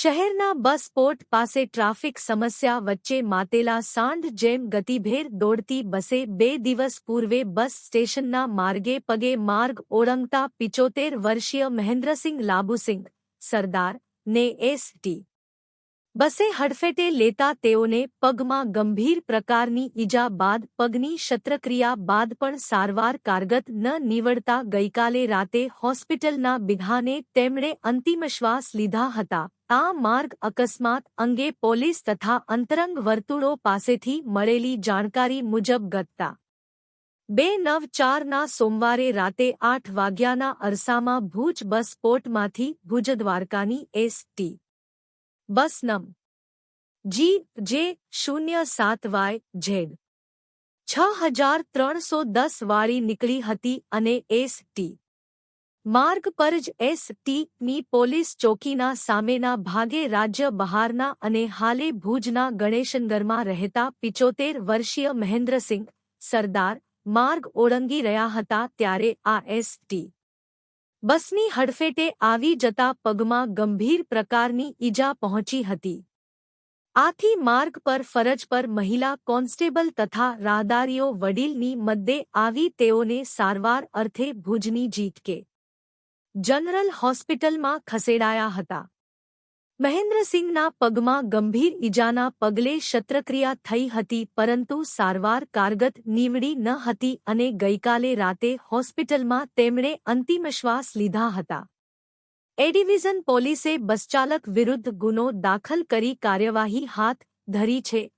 શહેરના બસ પોર્ટ પાસે ટ્રાફિક સમસ્યા વચ્ચે માતેલા સાંઢ જેમ ગતિભેર દોડતી બસે બે દિવસ પૂર્વે બસ સ્ટેશનના માર્ગે પગે માર્ગ ઓળંગતા પિચોતેર વર્ષીય મહેન્દ્રસિંહ લાબુસિંહ સરદાર, ને એસટી બસે હડફેટે લેતા તેઓને પગમાં ગંભીર પ્રકારની ઈજા બાદ પગની શસ્ત્રક્રિયા બાદ પણ સારવાર કારગત ન નીવડતા ગઈકાલે રાતે હોસ્પિટલના બિઘાને તેમણે અંતિમ શ્વાસ લીધા હતા. આ માર્ગ અકસ્માત અંગે પોલીસ તથા અંતરંગ વર્તુળો પાસેથી મળેલી જાણકારી મુજબ ગતતા બે નવ ચારના સોમવારે રાતે આઠ વાગ્યાના અરસામાં ભુજ બસ પોર્ટમાંથી ભુજ દ્વારકાની એસટી બસ નમ જી જે શૂન્ય સાત વાય ઝેડ છ હજાર ત્રણસો દસ વાળી નીકળી હતી અને એસટી માર્ગ પર જ એસટીની પોલીસ ચોકીના સામેના ભાગે રાજ્ય બહારના અને હાલે ભુજના ગણેશનગરમાં રહેતા પિચોતેર વર્ષીય મહેન્દ્રસિંહ, સરદાર, માર્ગ ઓળંગી રહ્યા હતા ત્યારે આ એસટી બસની હડફેટે આવી જતા પગમાં ગંભીર પ્રકારની ઈજા પહોંચી હતી. આથી માર્ગ પર ફરજ પર મહિલા કોન્સ્ટેબલ તથા રાહદારીઓ વડીલની મદ્દે આવી તેઓને સારવાર અર્થે ભુજની જીટકે. જનરલ હોસ્પિટલમાં ખસેડાયા હતા. મહેન્દ્રસિંહના પગમાં ગંભીર ઈજાના પગલે શસ્ત્રક્રિયા થઈ હતી, પરંતુ સારવાર કારગત નીવડી ન હતી અને ગઈકાલે રાતે હોસ્પિટલમાં તેમણે અંતિમ શ્વાસ લીધા હતા. એ ડિવિઝન પોલીસે બસચાલક વિરુદ્ધ ગુનો દાખલ કરી કાર્યવાહી હાથ ધરી છે.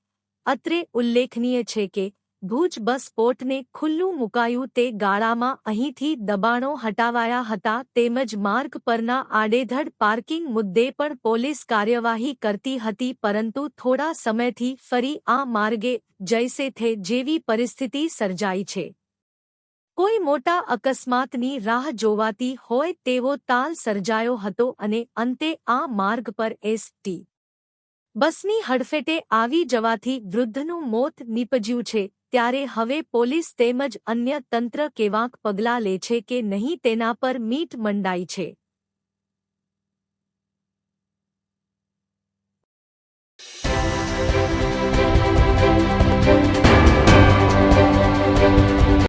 અત્રે ઉલ્લેખનીય છે કે ભુજ બસ પોર્ટને ખુલ્લું મુકાયું તે ગાળામાં અહીંથી દબાણો હટાવાયા હતા તેમજ માર્ગ પરના આડેધડ પાર્કિંગ મુદ્દે પણ પોલીસ કાર્યવાહી કરતી હતી પરંતુ થોડા સમયથી ફરી આ માર્ગે જૈસે થે જેવી પરિસ્થિતિ સર્જાઈ છે. કોઈ મોટા અકસ્માતની રાહ જોવાતી હોય તેવો તાલ સર્જાયો હતો અને અંતે આ માર્ગ પર એસટી બસની હડફેટે આવી જવાથી વૃદ્ધનું મોત નીપજ્યું છે, ત્યારે હવે પોલીસ તેમજ અન્ય તંત્ર કેવાંક પગલાં લે છે કે નહીં તેના પર મીટ મંડાઈ છે.